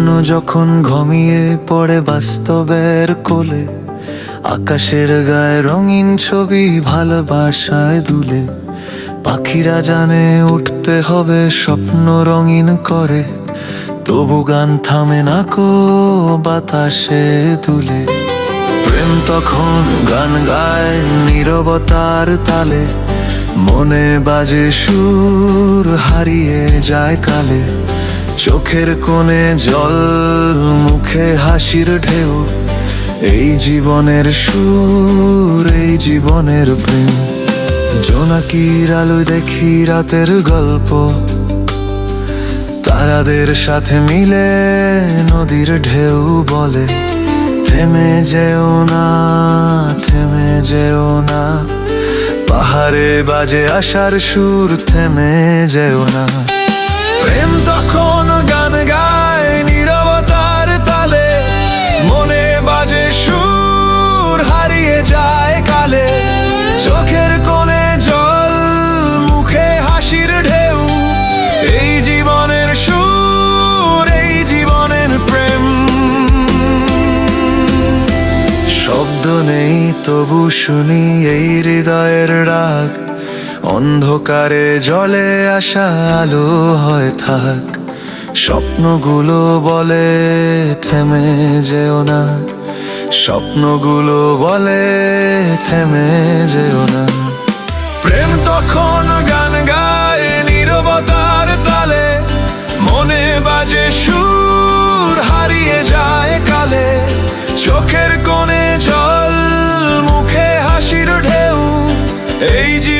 স্বপ্ন যখন ঘমিয়ে পড়ে বাস্তবের কোলে, আকাশের গায়ে রঙিন ছবি ভালোবাসায় দুলে, পাখিরা জানে উঠতে হবে স্বপ্ন রঙিন করে, তবু গান থামে না কো বাতাসে তুলে প্রেম তখন গান গায় নীরবতার তালে, মনে বাজে সুর হারিয়ে যায় কালে চোখের কোণে জল, মুখে হাসির ঢেউ। এই জীবনের সুর, এই জীবনের প্রেম। জোনাকির আলো দেখি রাতের গল্প। তারাদের সাথে মিলে নদীর ঢেউ বলে। থেমে যেও না, থেমে যেও না। পাহাড়ে বাজে আসার সুর, থেমে যেও না। তবু শুনি এই হৃদয়ের ডাক অন্ধকারে জলে আসা আলো হয় থাক। স্বপ্নগুলো বলে থেমে যেও না। স্বপ্নগুলো বলে থেমে যেও না। প্রেম তখন এই জীবন